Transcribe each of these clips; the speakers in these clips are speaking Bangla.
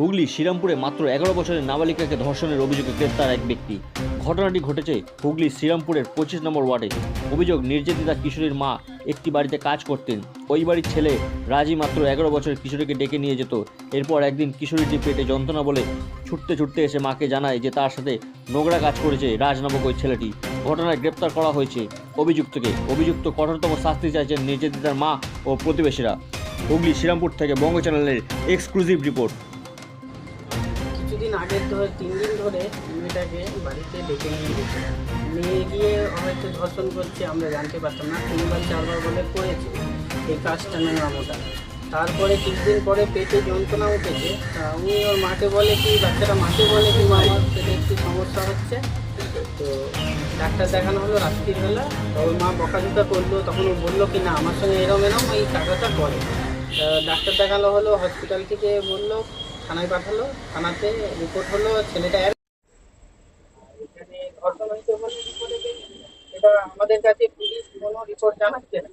হুগলি, শ্রীরামপুরে মাত্র এগারো বছরের নাবালিকাকে ধর্ষণের অভিযোগে গ্রেপ্তার এক ব্যক্তি। ঘটনাটি ঘটেছে হুগলি, শ্রীরামপুরের পঁচিশ নম্বর ওয়ার্ডে। অভিযোগ, নির্যাতিতা কিশোরীর মা একটি বাড়িতে কাজ করতেন। ওই বাড়ির ছেলে রাজি মাত্র এগারো বছরের কিশোরীকে ডেকে নিয়ে যেত। এরপর একদিন কিশোরীটি পেটে যন্ত্রণা বলে ছুটতে ছুটতে এসে মাকে জানায় যে তার সাথে নোংরা কাজ করেছে রাজ নামক ওই ছেলেটি। ঘটনায় গ্রেপ্তার করা হয়েছে অভিযুক্তকে। অভিযুক্ত কঠোরতম শাস্তি চাইছেন নির্যাতিতার মা ও প্রতিবেশীরা। হুগলি, শ্রীরামপুর থেকে বঙ্গ চ্যানেলের এক্সক্লুসিভ রিপোর্ট। আগের ধরে তিন দিন ধরে মেয়েটাকে বাড়িতে ডেকে নিয়ে গেছে। নিয়ে গিয়ে হয়তো ধর্ষণ করছে, আমরা জানতে পারতাম না। তিনবার, চারবার বলে করেছে এই কাজটা নেই নোংরামোটা তারপরে কিছুদিন পরে পেটে যন্ত্রণা উঠেছে। তা উনি ওর মাকে বলে কি, বাচ্চাটা মাকে বলে কি, মা, আমার পেটে একটু সমস্যা হচ্ছে। তো ডাক্তার দেখানো হলো রাত্রির বেলা। তো ওর মা বকাঝকা করল। তখন ও বলল কি, না, আমার সঙ্গে এরম এরম এই টাকাটা করে। ডাক্তার দেখানো হলো, হসপিটাল থেকে বলল থানায় পাঠালো, থানাতে রিপোর্ট হলো, ছেলেটা ধর্ষণ হয়েছে বলে এটা আমাদের কাছে পুলিশ কোনো রিপোর্ট জানাচ্ছে না।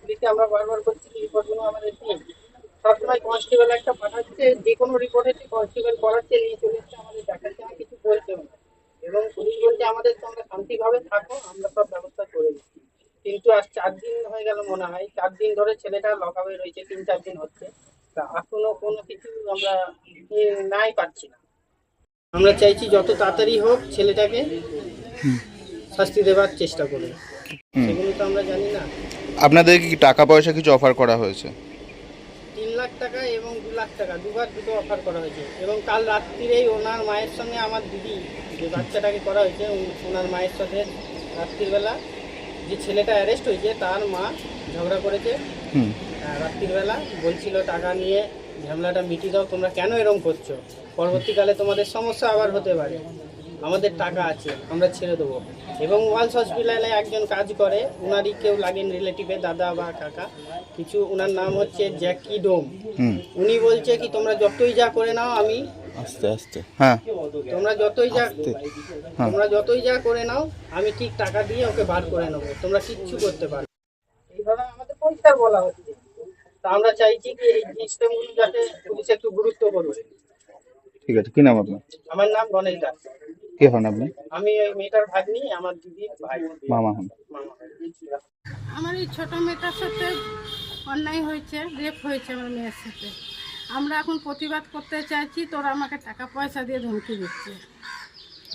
পুলিশকে আমরা বারবার করছি কি রিপোর্টগুলো আমাদের দিন। সবসময় কনস্টেবল একটা পাঠাচ্ছে, যে কোনো রিপোর্ট হচ্ছে কনস্টেবল করাচ্ছে নিয়ে চলে এসছে আমাদের দেখাচ্ছে না কিছু বলছেও না। এবং পুলিশ বলছে আমাদের তোমরা শান্তিভাবে থাকো, আমরা সব ব্যবস্থা করে দিচ্ছি। কিন্তু আজ চার দিন হয়ে গেল মনে হয়, চার দিন ধরে ছেলেটা লকাবে রয়েছে, তিন চার দিন হচ্ছে। তা এখনও কোনো কিছু আমরা নাই পাচ্ছি না। আমরা চাইছি যত তাড়াতাড়ি হোক ছেলেটাকে শাস্তি দেওয়ার চেষ্টা করুন। সেগুলো তো আমরা জানি না। আপনাদের কি টাকা পয়সা কিছু অফার করা হয়েছে? তিন লাখ টাকা এবং দু লাখ টাকা দুবার দুটো অফার করা হয়েছে। এবং কাল রাত্রিরেই ওনার মায়ের সঙ্গে আমার দিদি যে বাচ্চাটাকে করা হয়েছে ওনার মায়ের সাথে রাত্রিবেলা যে ছেলেটা অ্যারেস্ট হয়েছে তার মা ঝগড়া করেছে। রাত্রিবেলা বলছিল টাকা নিয়ে ঝামেলাটা মিটিয়ে দাও তোমরা কেন এরম করছ? পরবর্তীকালে তোমাদের সমস্যা আবার হতে পারে। আমাদের টাকা আছে আমরা ছেড়ে দেবো। এবং ওয়ালস হসপিটালে একজন কাজ করে উনারই কেউ লাগেন রিলেটিভে দাদা বা কাকা। কিছু ওনার নাম হচ্ছে জ্যাকি ডোম। উনি বলছে কি তোমরা যতই যা করে নাও আমি আস্তে আস্তে হ্যাঁ। তোমরা যতই যা হ্যাঁ। তোমরা যতই যা করে নাও আমি ঠিক টাকা দিয়ে ওকে বার করে নেব। তোমরা কিচ্ছু করতে পারো এইভাবে আমাদের পরিষ্কার বলা হচ্ছে। তা আমরা চাইছি কি এই সিস্টেমগুলো যাতে পুলিশ একটু গুরুত্ব করবে ঠিক আছে কি নাম আপনার? আমার নাম গণেশ দাস। কে হন আপনি? আমি ওই মেয়েটার ভাগ্নি আমার দিদির ভাই। মামা হন। আমার এই ছোট মেয়েটার সাথে অন্যায় হয়েছে রেপ হয়েছে আমার মেয়ের সাথে। আমরা এখন প্রতিবাদ করতে চাইছি তোরা আমাকে টাকা পয়সা দিয়ে ধমকি দিচ্ছে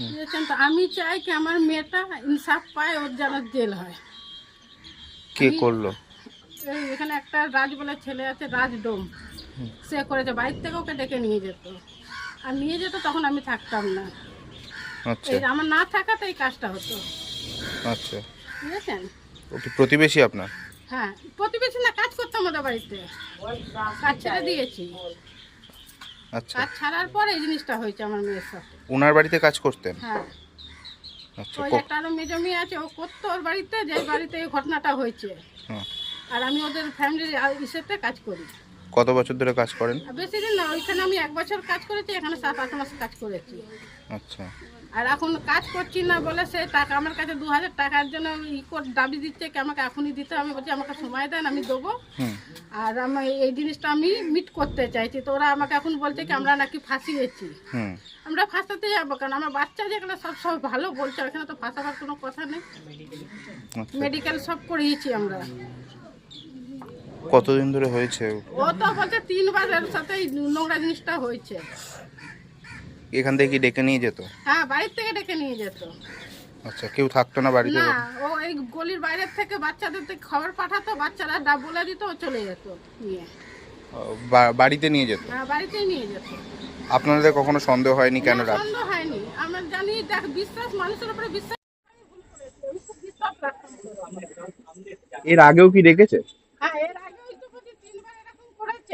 বুঝেছেন তো? আমি চাই কি আমার মেয়েটা ইনসাফ পায় ওর যেন জেল হয়। কে করল? এখানে একটা রাজ বলে ছেলে আছে রাজ ডোম সে করেছে বাড়ির থেকে ওকে ডেকে নিয়ে যেত। আর নিয়ে যেত তখন আমি থাকতাম না। আচ্ছা। আমার না থাকাতে এই কাজটা হতো। আচ্ছা। বুঝেছেন? প্রতিবেশী আপনার? হ্যাঁ প্রতিবেশী না কাজ করতাম আমাদের বাড়িতে। কাজ ছেড়ে দিয়েছি। আচ্ছা। কাজ ছাড়ার পর এই জিনিসটা হয়েছে আমার মেয়ের সাথে। ওনার বাড়িতে কাজ করতেন? হ্যাঁ। আচ্ছা ওই একটা আরও মেজো মেয়ে আছে ও করতো ওর বাড়িতে যে বাড়িতে এই ঘটনাটা হয়েছে। হ্যাঁ। আর আমি ওদের ফ্যামিলির ইসেতে কাজ করি। কত বছর ধরে কাজ করেন? বেশি দিন না ওইখানে আমি এক বছর কাজ করেছি এখানে সাত আট মাস কাজ করেছি। আচ্ছা। আর এখন কাজ করছি না বলে সে টাকা আমার কাছে দু হাজার টাকার জন্য ই দাবি দিচ্ছে কি আমাকে এখনই দিতে হবে বলছি আমাকে সময় দেন আমি দেবো। আর আমি এই জিনিসটা আমি মিট করতে চাইছি তো ওরা আমাকে এখন বলছে কি আমরা নাকি ফাঁসিয়েছি। আমরা ফাঁসাতে যাব কারণ আমার বাচ্চা যেখানে সব সব ভালো বলছে ওখানে তো ফাঁসাবার কোনো কথা নেই। আচ্ছা। মেডিকেল সব করিয়েছি আমরা। কতদিন ধরে হয়েছে? ও তো বলছে তিনবার এর সাথে এই নোংরা জিনিসটা হয়েছে। এখান থেকে কি ডেকে নিয়ে যেত? হ্যাঁ বাড়ির থেকে ডেকে নিয়ে যেত। আচ্ছা কেউ থাকতো না বাড়িতে না ও এই গলির বাইরের থেকে বাচ্চাদের থেকে খবর পাঠাতো বাচ্চারা ডা বলে দিত ও চলে যেত নিয়ে বাড়িতে নিয়ে যেত? হ্যাঁ বাড়িতেই নিয়ে যেত। আপনাদের কখনো সন্দেহ হয়নি কেন সন্দেহ হয়নি। আমরা জানি দেখ বিশ্বাস মানুষের উপরে বিশ্বাস। এর আগেও কি ডেকেছে? হ্যাঁ এর আগে ওই তো বলছি তিনবার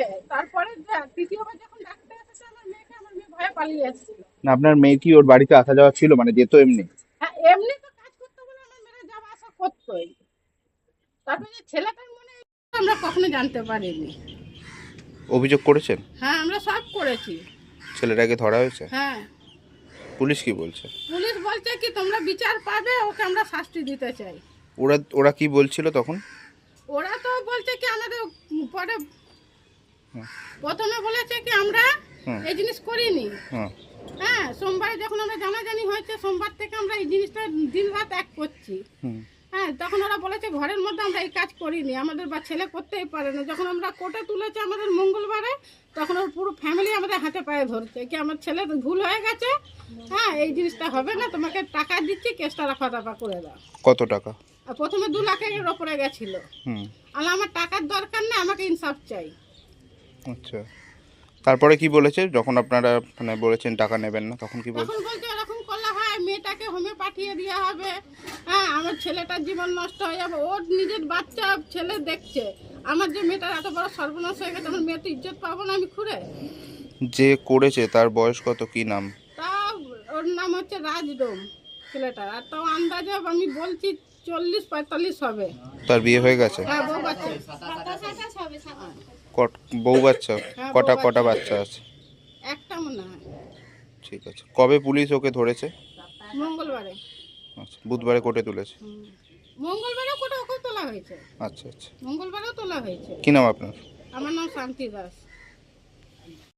এরকম তারপরে তৃতীয়বার যখন ডাকতে এসেছে আমার মেয়েকে আমার মেয়ে ভয়ে পালিয়ে এসেছিল। না আপনার মেয়ে কি ওর বাড়িতে আসা যাওয়া ছিল মানে যেত এমনি? হ্যাঁ এমনি তো কাজ করতে বলে আমার মেয়েরা যাওয়া আসা করতোই। তারপরে যে ছেলেটার মনে আমরা কখনো জানতে পারিনি। অভিযোগ করেছেন? হ্যাঁ আমরা সব করেছি। ছেলেটাকে ধরা হয়েছে? হ্যাঁ। পুলিশ কি বলছে? পুলিশ বলছে কি তোমরা বিচার পাবে ওকে আমরা শাস্তি দিতে চাই। ওরা ওরা কি বলছিল তখন? ওরা তো বলছে কি আমাদের পরে। প্রথমে বলেছে কি আমরা এই জিনিস করিনি। হ্যাঁ সোমবারে যখন আমরা জানাজানি হয়েছে সোমবার থেকে আমরা এই জিনিসটা দিন রাত এক করছি। হ্যাঁ তখন ওরা বলেছে ঘরের মধ্যে আমরা এই কাজ করিনি আমাদের বা ছেলে করতেই পারে না। যখন আমরা কোর্টে তুলেছে আমাদের মঙ্গলবারে তখন ওর পুরো ফ্যামিলি আমাদের হাতে পায়ে ধরছে। কি আমার ছেলের ভুল হয়ে গেছে? হ্যাঁ এই জিনিসটা হবে না তোমাকে টাকা দিচ্ছি কেসটা রাখা দাপা করে দাও। কত টাকা? প্রথমে দু লাখের ওপরে গেছিল। আর আমার টাকার দরকার না আমাকে ইনসাফ চাই। আচ্ছা। তারপরে কি বলেছে? যখন আপনারা মানে বলেছেন টাকা নেবেন না তখন কি বলছে? তখন এরকম করলে হয় মেয়েটাকে হোমে পাঠিয়ে দেওয়া হবে। হ্যাঁ আমার ছেলেটার জীবন নষ্ট হয়ে যাবে। ওর নিজের বাচ্চা ছেলে দেখছে। আমার যে মেয়েটার এত বড় সর্বনাশ হয়ে গেছে আমার মেয়ে তো ইজ্জত পাবো না আমি খুঁড়ে? যে করেছে তার বয়স কত? কি নাম? তা ওর নাম হচ্ছে রাজডোম ছেলেটার। আর তাও আন্দাজে আমি বলছি চল্লিশ পঁয়তাল্লিশ হবে। তার বিয়ে হয়ে গেছে? হ্যাঁ বউ বাচ্চা। বউ বাচ্চা হ্যাঁ, কটা কটা বাচ্চা। বাচ্চা আছে? একটা মনে হয়। ঠিক আছে। কবে পুলিশ ওকে ধরেছে? মঙ্গলবারে। আচ্ছা বুধবারে কোর্টে তুলেছে? মঙ্গলবারে কোর্টে ওকে তোলা হয়েছে। আচ্ছা আচ্ছা। মঙ্গলবারেও তোলা হয়েছে। কি নাম আপনার? আমার নাম শান্তি দাস।